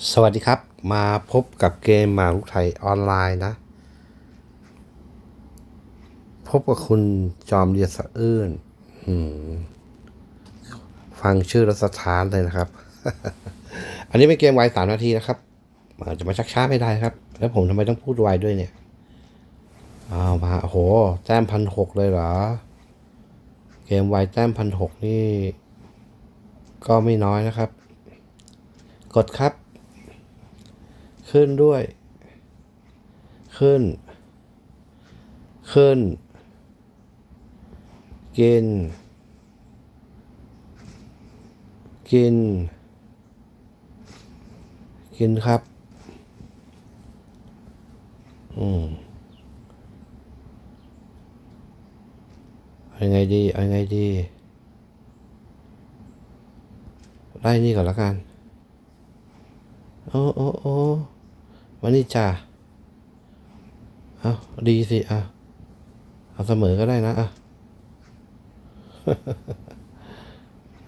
สวัสดีครับ มาพบกับเกมหมากรุกไทยออนไลน์นะ พบกับคุณจอมเรียสะอื้นฟังชื่อรัสถานเลยนะครับ อันนี้เป็นเกมไวสามนาทีนะครับอาจจะมาชักช้าไม่ได้ครับ แล้วผมทำไมต้องพูดไวด้วยเนี่ยอ้าวมาโอ้โห แต้มพันหกเลยเหรอ เกมไวแต้มพันหกนี่ ก็ไม่น้อยนะครับ กดครับ ขึ้นด้วย ขึ้น ขึ้น กิน กิน กินครับ อืมเอายังไงดีเอายังไงดีไล่นี่ก่อนล้วกัน โอ้โอ้โอ้ วันนี้จ้าเอาดีสิอะเอาเสมอก็ได้นะอะ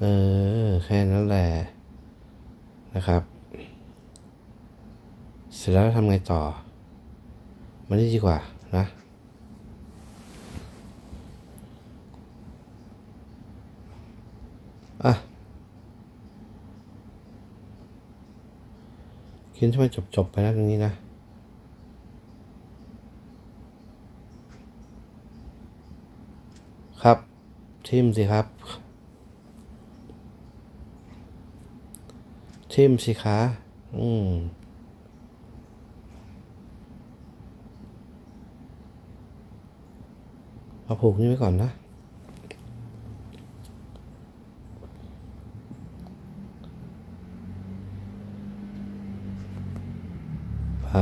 เออ แค่นั้นแหละนะครับ เสร็จแล้วทำไงต่อ มันนี่ดีกว่านะอะ นให้มันจบๆไปนะตรงนี้นะ ครับ ทิมสิครับ ทิมสิคะอืมเอาผูกนี่ไว้ก่อนนะ ไป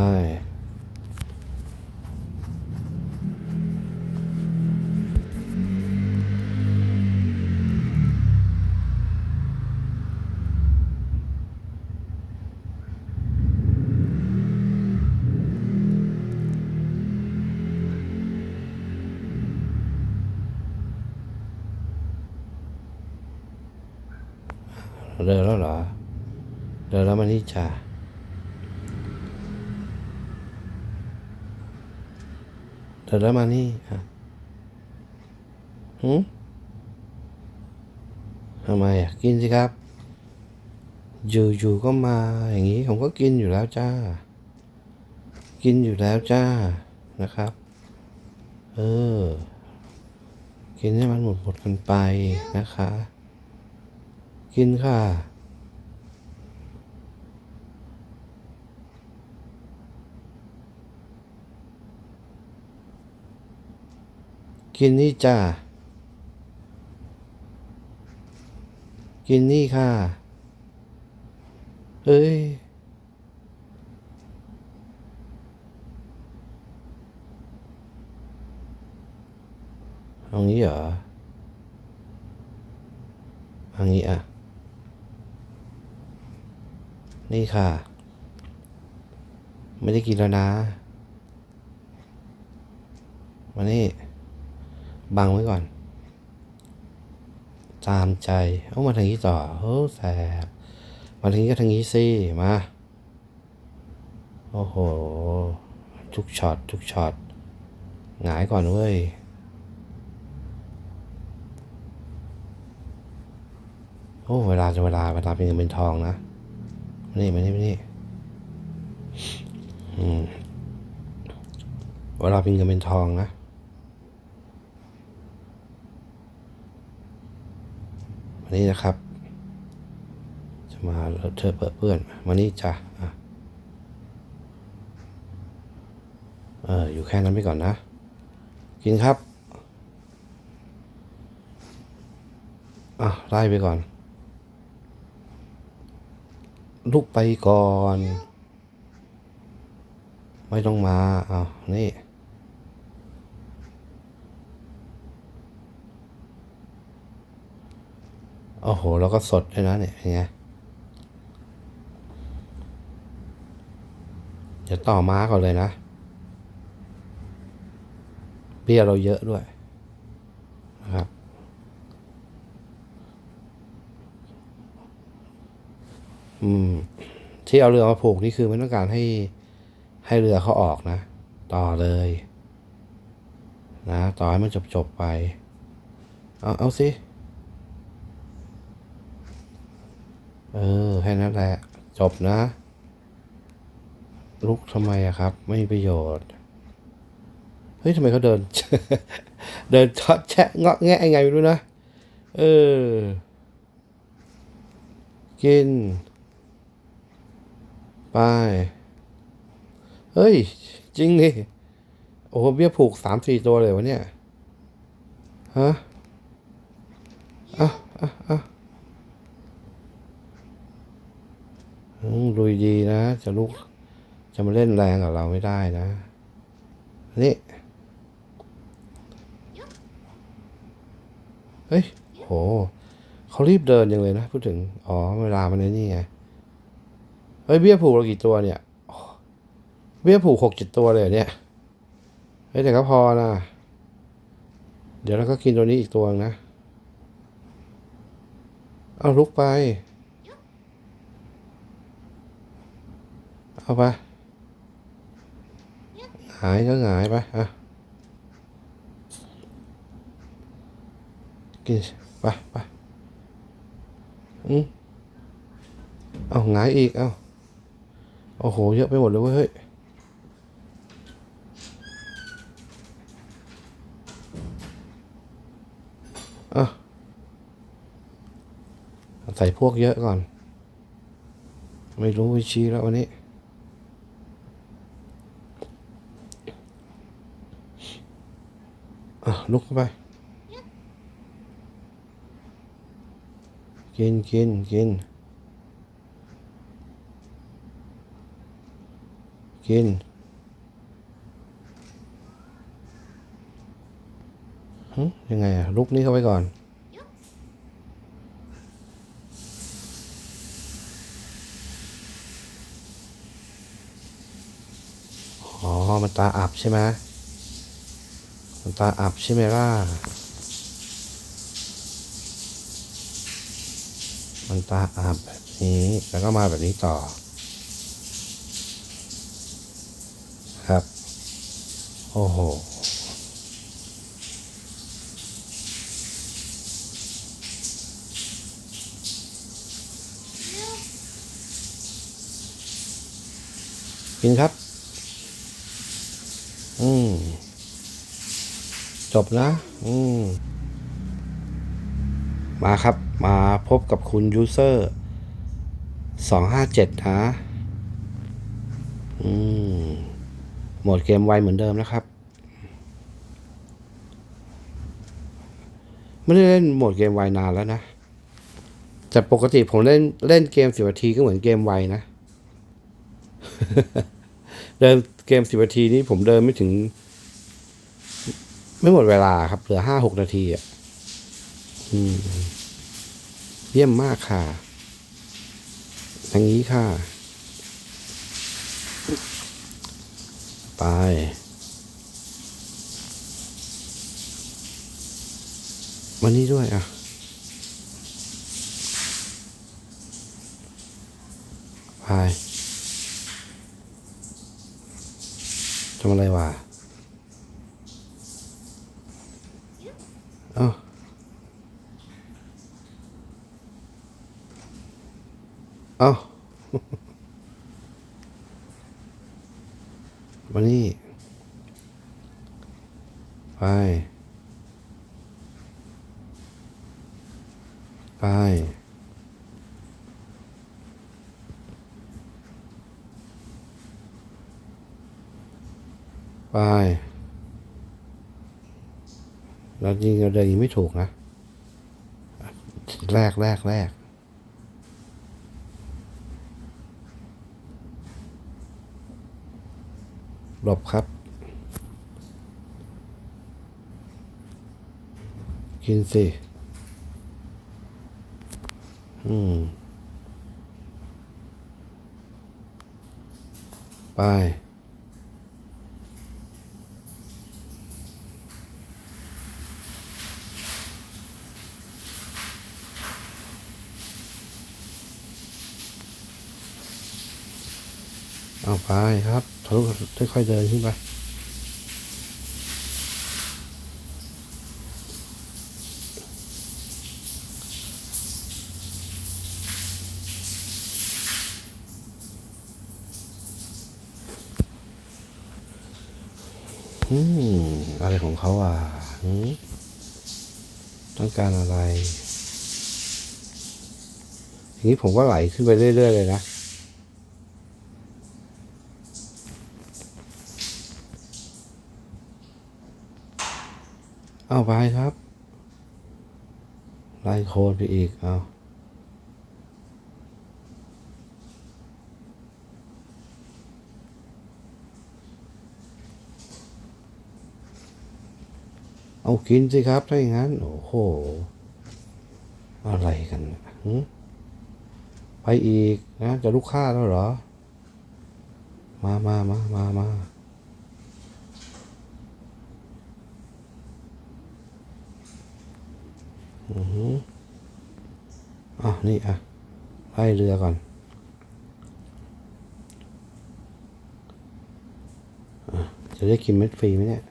เดินแล้วเหรอเดินแล้วมานี่จ้า เดินแล้วมานี่อะหืมทำไมอะ กินสิครับ อยู่ๆก็มาอย่างนี้ ผมก็กินอยู่แล้วจ้า กินอยู่แล้วจ้า นะครับ เออ กินให้มันหมดหมดกันไปนะคะ กินค่ะ กินนี่จ้า กินนี่ค่ะเอ้ย เอางี้เหรอเอางี้อะ นี่ค่ะ ไม่ได้กินแล้วนะ มานี่ บังไว้ก่อน ตามใจ เอามาทางนี้ต่อโอ้แสบมาทางนี้ก็ทางนี้สิ มา โอ้โห ทุกช็อต ทุกช็อต หงายก่อนเว้ยโอ้เวลาจะเวลาเวลาเป็นเงินเป็นทองนะมานี่มานี่มานี่อืมเวลาเป็นเงินเป็นทองนะ นนี้นะครับ จะมาเลอะเธอเปื้อนเปื้อนมานี่จ้ะอะเอออยู่แค่นั้นไปก่อนนะ กินครับอะไล่ไปก่อน ลุกไปก่อน ไม่ต้องมาอ้าวนี่ โอ้โห แล้วก็สดด้วยนะเนี่ยยังไงเดี๋ยวต่อม้าก่อนเลยนะ เบี้ยเราเยอะด้วยนะครับอืม ที่เอาเรือมาผูกนี่คือไม่ต้องการให้ให้เรือเขาออกนะ ต่อเลย นะ ต่อให้มันจบจบไป เอา เอาสิ เออแค่นั้นแหละ จบนะ ลุกทำไมอะครับ ไม่มีประโยชน์ เฮ้ยทำไมเขาเดิน เดินชอดแชะเงาะแงะยังไงไม่รู้นะ เออ กิน ไป เฮ้ย จริงดิโอ้โหเบี้ยผูกสามสี่ตัวเลยวะเนี่ย ฮะอะอะอืมลุยดีนะ จะลุก จะมาเล่นแรงกับเราไม่ได้นะนี่เฮ้ยโหเขารีบเดินยังเลยนะพูดถึง อ๋อ เวลามันนี่ไง เฮ้ย เบี้ยผูกเรากี่ตัวเนี่ย เบี้ยผูกหกเจ็ดตัวเลยเนี่ย เฮ้ย แต่ก็พอนะ เดี๋ยวเราก็กินตัวนี้อีกตัวนึงนะเอาลุกไป เอาไปหงายก็หงายไปอะกินไปไปอืมเอาหงายอีก เอาโอ้โห เยอะไปหมดเลยเว้ยเฮ้ยอะใส่พวกเยอะก่อน ไม่รู้วิชีแล้ววันนี้ อะ ลุกเข้าไป กินกินกินกินยังไงอะลุกนี้เข้าไปก่อนอ๋อ มันตาอับใช่ไหม ตาอับใช่ไหมล่ะ มันตาอับแบบนี้ แล้วก็มาแบบนี้ต่อ ครับ โอ้โห กินครับ อืม จบนะ อืม มาครับ มาพบกับคุณยูเซอร์สองห้าเจ็ดนะ อืม โหมดเกมไวเหมือนเดิมนะครับ ไม่ได้เล่นโหมดเกมไวนานแล้วนะ แต่ปกติผมเล่นเล่นเกมสิบนาทีก็เหมือนเกมไวนะ เดินเกมสิบนาทีนี้ผมเดินไม่ถึง ไม่หมดเวลาครับ เหลือห้าหกนาทีอะเยี่ยมมากค่ะอย่างนี้ค่ะ ไป วันนี้ด้วยอะไปทำอะไรวะ เอ้าเอ้ามานี่ไป ไป ไป แล้วยิงเราเดินยิงไม่ถูกนะ แรกแรกแรกหลบครับ กินสิ อืม ไป เอาไปครับทะลุค่อยๆเดินขึ้นไปอืมอะไรของเขาอะต้องการอะไรอย่างนี้ผมก็ไหลขึ้นไปเรื่อย ๆ เลยนะ เอาไปครับ ไล่โคนไปอีก เอาเอากินสิครับ ถ้าอย่างนั้น โอ้โห อะไรกันเนี่ยหึไปอีกนะ จะลูกค้าแล้วเหรอ มามามามามา อือหืออะนี่อะไล่เรือก่อนอะจะได้กินเม็ดฟรีไหมเนี่ย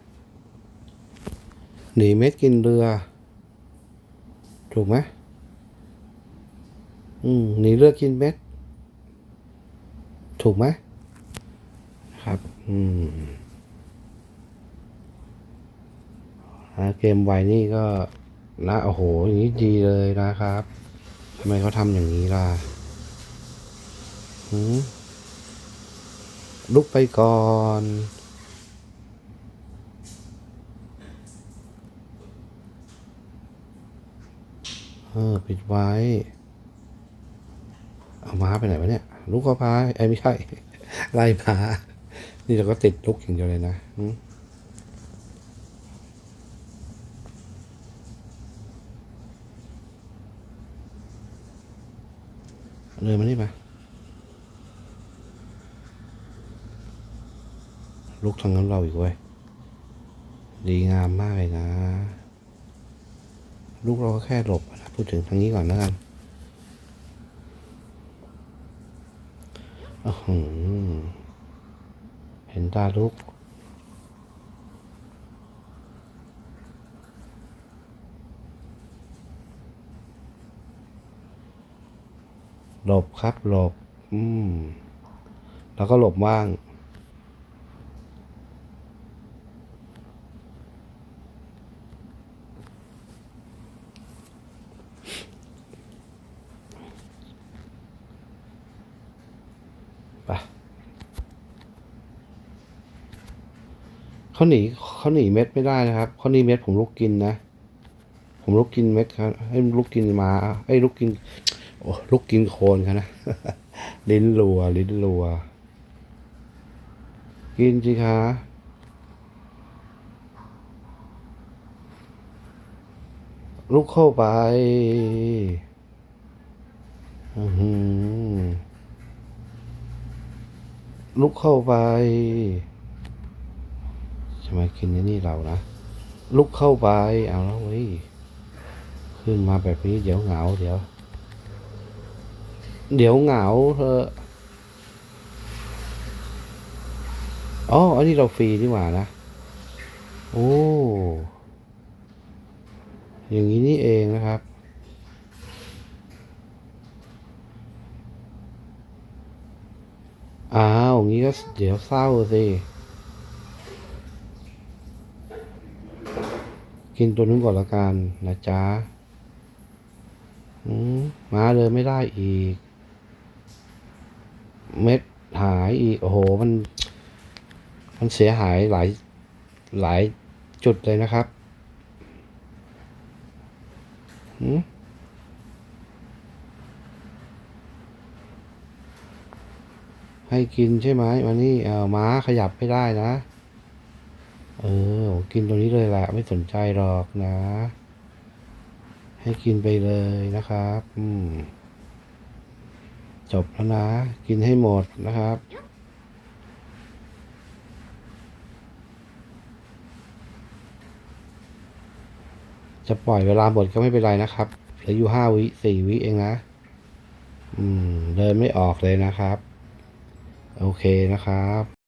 หนีเม็ดกินเรือ ถูกไหมอืมหนีเรือกินเม็ด ถูกไหมครับ อืมเกมไวนี่ก็ นะโอ้โหอย่างนี้ดีเลยนะครับทำไมเขาทำอย่างนี้ล่ะหืมลุกไปก่อนเออปิดไว้ เอาม้าไปไหนวะเนี่ย ลูกก็พาไอ้ไม่ใช่ ไล่ม้า นี่เราก็ติดลุกอย่างเดียวเลยนะ เลยมานี่มาลุกทางนั้นเราอีกเว้ยดีงามมากเลยนะ ลูกเราก็แค่หลบนะพูดถึงทางนี้ก่อนแล้วกันอื้อหือเห็นตาลูก หลบครับหลบ อืม แล้วก็หลบว่าง ไปเขาหนีเขาหนีเม็ดไม่ได้นะครับเขาหนีเม็ดผมลุกกินนะ ผมลุกกินเม็ดครับ ให้ลุกกินหมา ให้ลุกกิน โอ้ลุกกินโคนครับนะ ลิ้นรัว ลิ้นรัว กินสิคะลุกเข้าไปลุกเข้าไปทำไมกินนี่เรานะ ลุกเข้าไป เอาแล้วเว้ย ขึ้นมาแบบนี้เดี๋ยวเหงาเดี๋ยว เดี๋ยวเหงาเธออ๋อ อันนี้เราฟรีนี่หว่านะ โอ้ อย่างนี้นี่เองนะครับ อ้าวอย่างนี้ก็เดี๋ยวเศร้าสิ กินตัวนู้นก่อนละกันนะจ๊ะมมาเลยไม่ได้อีก เม็ดหายอีกโอ้โหมัน มันเสียหายหลายหลายจุดเลยนะครับหืมให้กินใช่ไหมมานี่เออม้าขยับไม่ได้นะ เออ กินตัวนี้เลยแหละไม่สนใจหรอกนะ ให้กินไปเลยนะครับ อืม จบแล้วนะ กินให้หมดนะครับ จะปล่อยเวลาหมดก็ไม่เป็นไรนะครับเหลืออยู่ห้าวิสี่วิเองนะ อืม เดินไม่ออกเลยนะครับ โอเคนะครับ